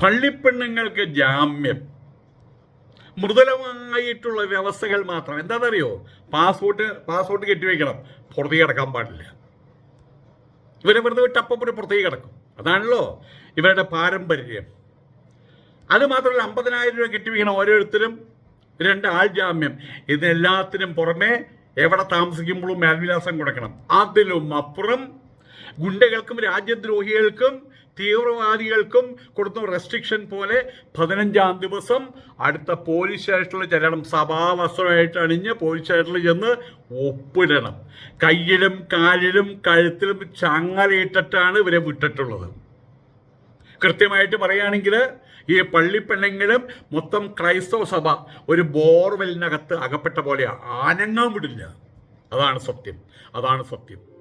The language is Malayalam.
പള്ളിപ്പെണ്ണുങ്ങൾക്ക് ജാമ്യം. മൃദുലമായിട്ടുള്ള വ്യവസ്ഥകൾ മാത്രം. എന്താണെന്നറിയോ? പാസ്പോർട്ട് പാസ്പോർട്ട് കെട്ടിവെക്കണം. പുറത്തേക്ക് കിടക്കാൻ പാടില്ല. ഇവരെ വെറുതെ വിട്ട് അപ്പം പുറത്തേക്ക് കിടക്കും. അതാണല്ലോ ഇവരുടെ പാരമ്പര്യം. അത് മാത്രമല്ല അമ്പതിനായിരം രൂപ കെട്ടിവെക്കണം ഓരോരുത്തരും രണ്ട് ആൾ ജാമ്യം. ഇതിനെല്ലാത്തിനും പുറമെ എവിടെ താമസിക്കുമ്പോഴും മേൽവിലാസം കൊടുക്കണം. അതിലും അപ്പുറം ഗുണ്ടകൾക്കും രാജ്യദ്രോഹികൾക്കും തീവ്രവാദികൾക്കും കൊടുത്ത റെസ്ട്രിക്ഷൻ പോലെ പതിനഞ്ചാം ദിവസം അടുത്ത പോലീസ് സ്റ്റേഷനിൽ ചെല്ലണം. സഭാവസ്ത്രമായിട്ട് അണിഞ്ഞ് പോലീസ് സ്റ്റേഷനിൽ ചെന്ന് ഒപ്പിടണം. കയ്യിലും കാലിലും കഴുത്തിലും ചങ്ങലയിട്ടിട്ടാണ് ഇവരെ വിട്ടിട്ടുള്ളത്. കൃത്യമായിട്ട് പറയുകയാണെങ്കിൽ ഈ പള്ളിപ്പെണ്ണെങ്കിലും മൊത്തം ക്രൈസ്തവ സഭ ഒരു ബോർവെല്ലിനകത്ത് അകപ്പെട്ട പോലെയാണ് ആനങ്ങാൻ വിടില്ല. അതാണ് സത്യം. അതാണ് സത്യം.